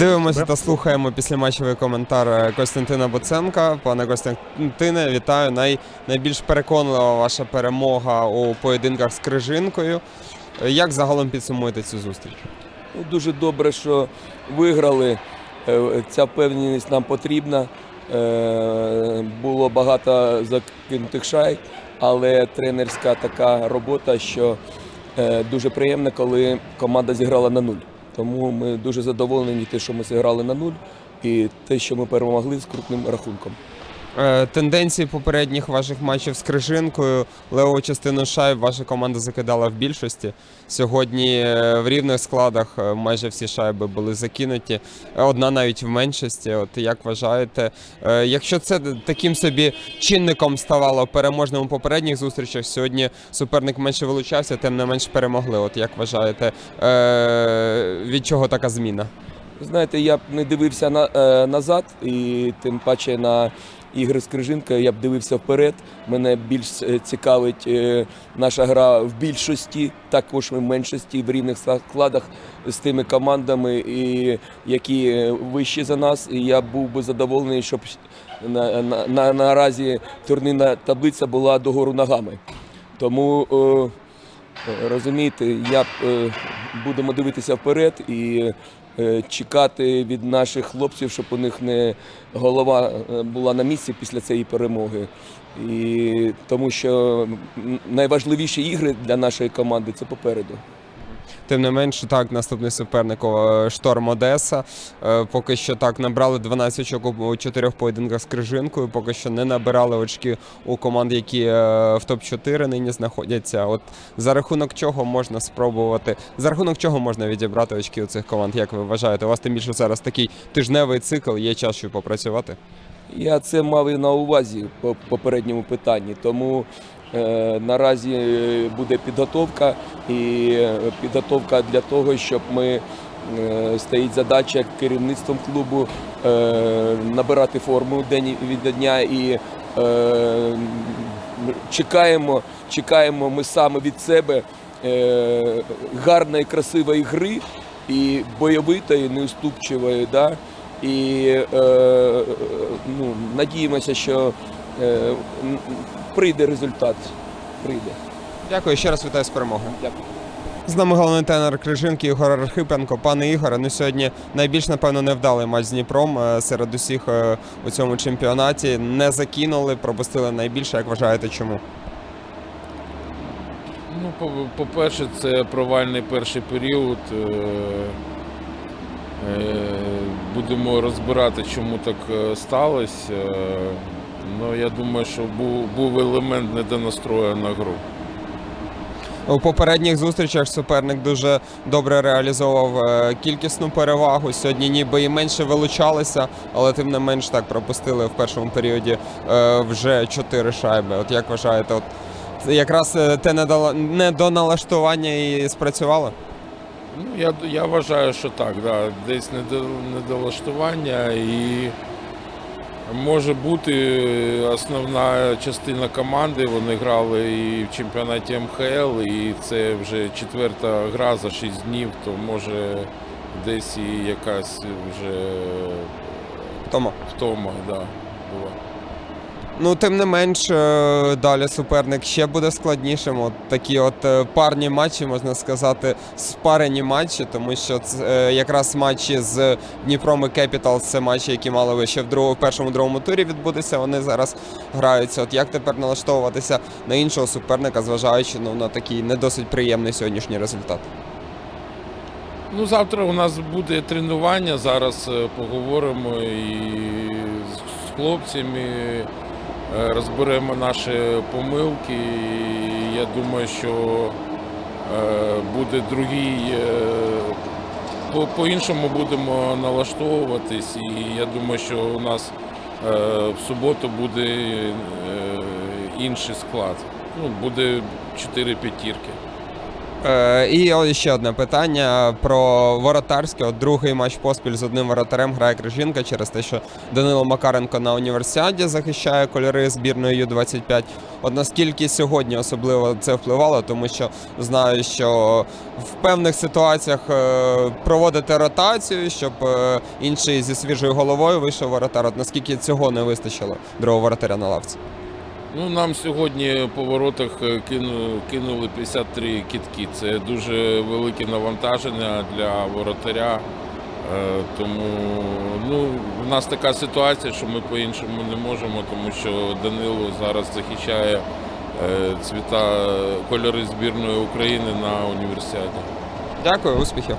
Дивимося та слухаємо післяматчевий коментар е, Костянтина Боценка. Пане Костянтине, вітаю. Най, найбільш переконлива ваша перемога у поєдинках з Крижинкою. Е, Як загалом підсумуєте цю зустріч? Ну, Дуже добре, що виграли. Е, Ця впевненість нам потрібна. Було багато закинутих шайб, але тренерська така робота, що дуже приємно, коли команда зіграла на нуль. Тому ми дуже задоволені, те, що ми зіграли на нуль, і те, що ми перемогли з крупним рахунком. Е, Тенденції попередніх ваших матчів з Крижинкою. Леву частину шайб ваша команда закидала в більшості. Сьогодні е, в рівних складах е, майже всі шайби були закинуті. Одна навіть в меншості. От як вважаєте, якщо це таким собі чинником ставало переможним у попередніх зустрічах, сьогодні суперник менше вилучався, тим не менш перемогли. От як вважаєте, від чого така зміна? Знаєте, я б не дивився на, назад, і тим паче на ігри з Крижинкою я б дивився вперед. Мене більш е, цікавить е, наша гра в більшості, також в меншості, в рівних складах з тими командами, які е, вищі за нас. І я був би задоволений, щоб на, на, на, наразі турнірна таблиця була догору ногами. Тому е, розумієте, я будемо дивитися вперед і чекати від наших хлопців, щоб у них не голова е, була на місці після цієї перемоги. І тому що найважливіші ігри для нашої команди це попереду. Тим не менше, так, наступний суперник Шторм Одеса. Е, Поки що так набрали 12 очок у чотирьох поєдинках з Крижинкою. Поки що не набирали очки у команд, які е, в топ-4 нині знаходяться. От за рахунок чого можна спробувати, за рахунок чого можна відібрати очки у цих команд, як ви вважаєте? У вас тим більше зараз такий тижневий цикл, є час, щоб попрацювати. Я це мав і на увазі по попередньому питанні. Тому наразі е, буде підготовка і е, підготовка для того, щоб ми е, стоїть задача керівництвом клубу набирати форму день від дня і чекаємо, чекаємо ми саме від себе гарної, красивої гри і бойовитої, неуступчивої. Да? І е, ну, надіємося, що прийде результат. Прийде. Дякую ще раз вітаю з перемогою. Дякую. З нами головний тренер Крижинки Ігор Архипенко. Пане Ігоре, ну сьогодні найбільш напевно невдалий матч з Дніпром е, серед усіх е, у цьому чемпіонаті. Не закинули, пропустили найбільше. Як вважаєте, чому? Ну, по- по-перше, це провальний перший період. Е, е, Будемо розбирати, чому так е, сталося. Ну, я думаю, що був, був елемент недонастрою на гру. У попередніх зустрічах суперник дуже добре реалізовував е, кількісну перевагу. Сьогодні ніби і менше вилучалися, але тим не менш так пропустили в першому періоді е, вже чотири шайби. От як вважаєте, от якраз е, те недоналаштування і спрацювало? Ну, я, я вважаю, що так, да. десь недолаштування і може бути основна частина команди. Вони грали і в чемпіонаті МХЛ, і це вже четверта гра за 6 днів, то може десь і якась вже втома. втома да, була. Ну, тим не менш, е, далі суперник ще буде складнішим. От такі от е, парні матчі, можна сказати, спарені матчі, тому що це, е, якраз матчі з Дніпром і Кепітал це матчі, які мали ще в другому, першому другому турі відбутися. Вони зараз граються. От як тепер налаштовуватися на іншого суперника, зважаючи ну, на такий не досить приємний сьогоднішній результат. Ну, завтра у нас буде тренування. Зараз поговоримо і з хлопцями, розберемо наші помилки. І я думаю, що е, буде другий. е, по- По-іншому будемо налаштовуватись, і я думаю, що у нас е, в суботу буде е, інший склад. Ну, буде 4 п'ятірки. Е, і ще одне питання про воротарське. От другий матч поспіль з одним воротарем грає Крижинка через те, що Данило Макаренко на універсіаді захищає кольори збірної Ю-25. От наскільки сьогодні особливо це впливало, тому що знаю, що в певних ситуаціях е, проводити ротацію, щоб е, інший зі свіжою головою вийшов воротар. От наскільки цього не вистачило другого воротаря на лавці? Ну, нам сьогодні по воротах е, кинули 53 кітки. Це дуже велике навантаження для воротаря. Е, Тому ну, у нас така ситуація, що ми по-іншому не можемо, тому що Данило зараз захищає е, цвіта кольори збірної України на універсіаді. Дякую, успіхів.